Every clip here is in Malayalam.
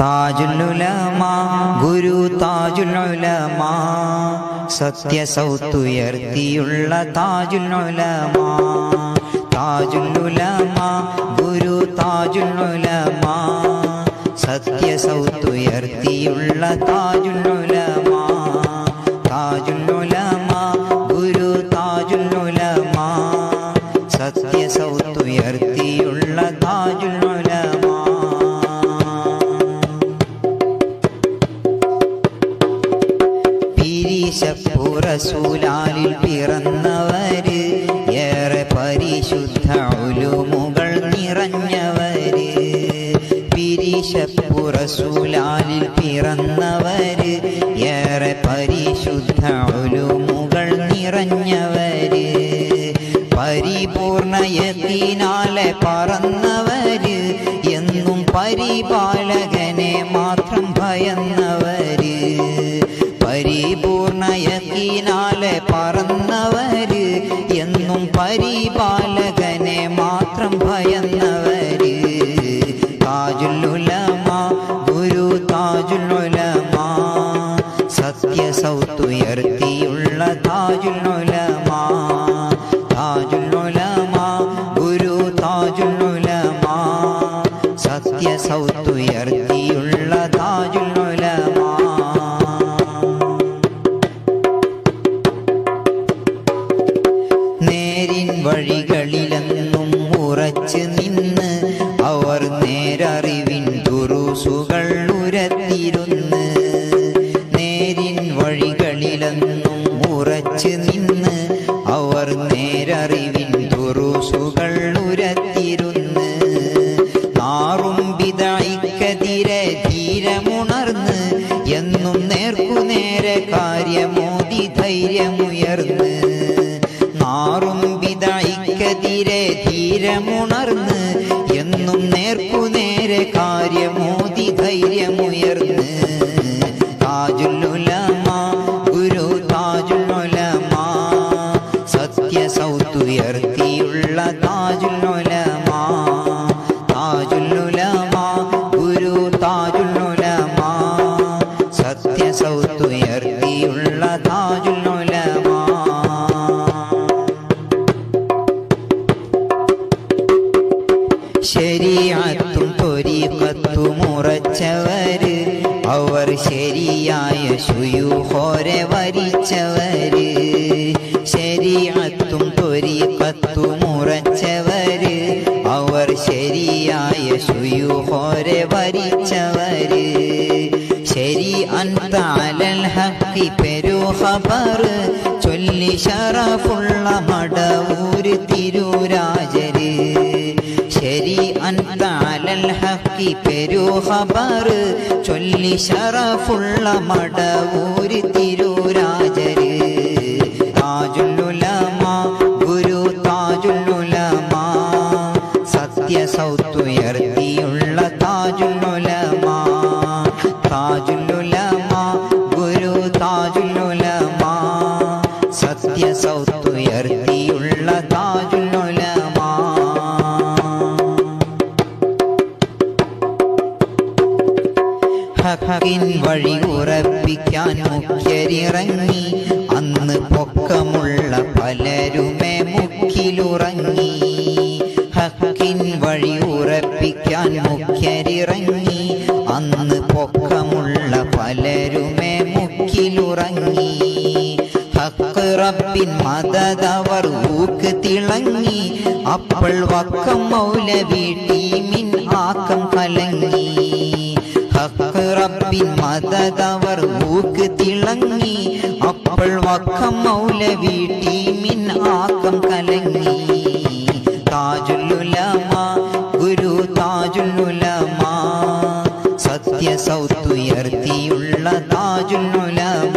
താജുലുലമ ഗുരു താജുലുലമ. സത്യസൗത്തുയർത്തിയുള്ള താജുലുലമ. താജുലുലമ ഗുരു താജുലുലമ. സത്യസൗത്തുയർത്തിയുള്ള താജുലുലമ പിരിശപ്പുറസൂലാലിൽ പിറന്നവര് ഏറെ പരിശുദ്ധ ഉലുമുകൾ നിറഞ്ഞവര്. പിരിശപ്പുറസൂലാലിൽ പിറന്നവര് ഏറെ പരിശുദ്ധ ഉലുമുകൾ നിറഞ്ഞവര്. പരിപൂർണയത്തിനാലെ പറന്നവര് എന്നും പരിപാലകനെ മാത്രം ഭയന്നവര്. പരിപൂർണയത്തിനാലെ പറന്നവര് എന്നും പരിപാലകനെ മാത്രം ഭയന്നവര്. താജുലുലമ ഗുരു താജുലുലമ സത്യസൗത്തുയർത്തിയുള്ള താജുലുലമ താജുലുലമ ഗുരു താജുലുലമ സത്യസൗത്തുയർത്തിയുള്ള താജുലുലമ വഴികളിലെന്നും ഉറച്ചു നിന്ന് അവർ നേരറിവിൻ തുറൂസുകൾ ഉരത്തിരുന്ന് നാറും വിതയ്ക്കെതിരെ ധീരമുണർന്ന് എന്നും നേർക്കുനേരെ കാര്യമോതി ധൈര്യമുയർന്ന് നാറും വിതയ്ക്കെതിരെ ധീരമുണർന്ന് എന്നും നേർക്കുനേരെ കാര്യമോതി ധൈര്യമുയർന്ന് ശരീഅത്തും ത്വരീഖത്തും ഉറച്ചവര് അവർ ശരിയായ ശുയുഹോരെ വരിച്ചവര് ശരിയാത്തും ത്വരീഖത്തും ഉറച്ചവര് അവർ ശരിയായ ശുയുഹോരെ വരിച്ചവര് ശരി അൻതാലൽ ഹക്കി പെരു ഖബർ ചൊല്ലി ഷറഫുള്ള മടവൂര് തിരൂരാജര് ഹക്കി പേരു ഖബർ. ചൊല്ലി ഷറഫുള്ള മടവൂര് തിരൂരാജര്. താജുല്ലുലമ ഗുരു താജുലുലമ. സത്യസൗത്തുയർത്തിയുള്ള താജുലുലമ. താജുലുലമ ഹക്കിൻ വഴി ഉറപ്പിക്കാൻ മുഖ്യരിറങ്ങി. അന്ന് പൊക്കമുള്ള പലരുമേ മുക്കിലുറങ്ങി. ഹക്കിൻ വഴി ഉറപ്പിക്കാൻ മുഖ്യരിറങ്ങി. അന്ന് പൊക്കമുള്ള പലരുമേ മുക്കിലുറങ്ങി. ഹക്ക് റബ്ബിൻ മദതവർ ഊക്ക് തിളങ്ങി. അപ്പോൾ വക്കം മൗലവി ടീമിൻ ആക്കം കലങ്ങി. ഹക്ക് റബ്ബിൻ മദതവർ മൂക്ക് തിളങ്ങി. അപ്പോൾ വക്കം മൗല വീട്ടീമിൻ ആക്കം കലങ്ങി. താജുല്ലുലമ ഗുരു താജുലുലമ സത്യസൗത്തുയർത്തിയുള്ള താജുലുലമ.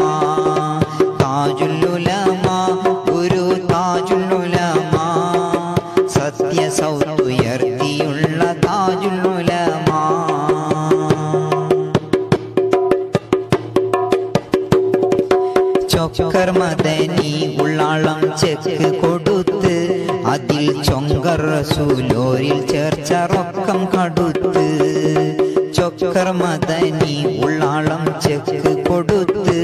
ചൊക്കർ മദനി ഉള്ളാളം ചെക്ക് കൊടുത്ത് അതിൽ ചൊങ്കർ റസൂലോരിൽ ചേർച്ച റൊക്കം കടുത്ത്. ചൊക്കർ മദനി ഉള്ളാളം ചെക്ക് കൊടുത്ത്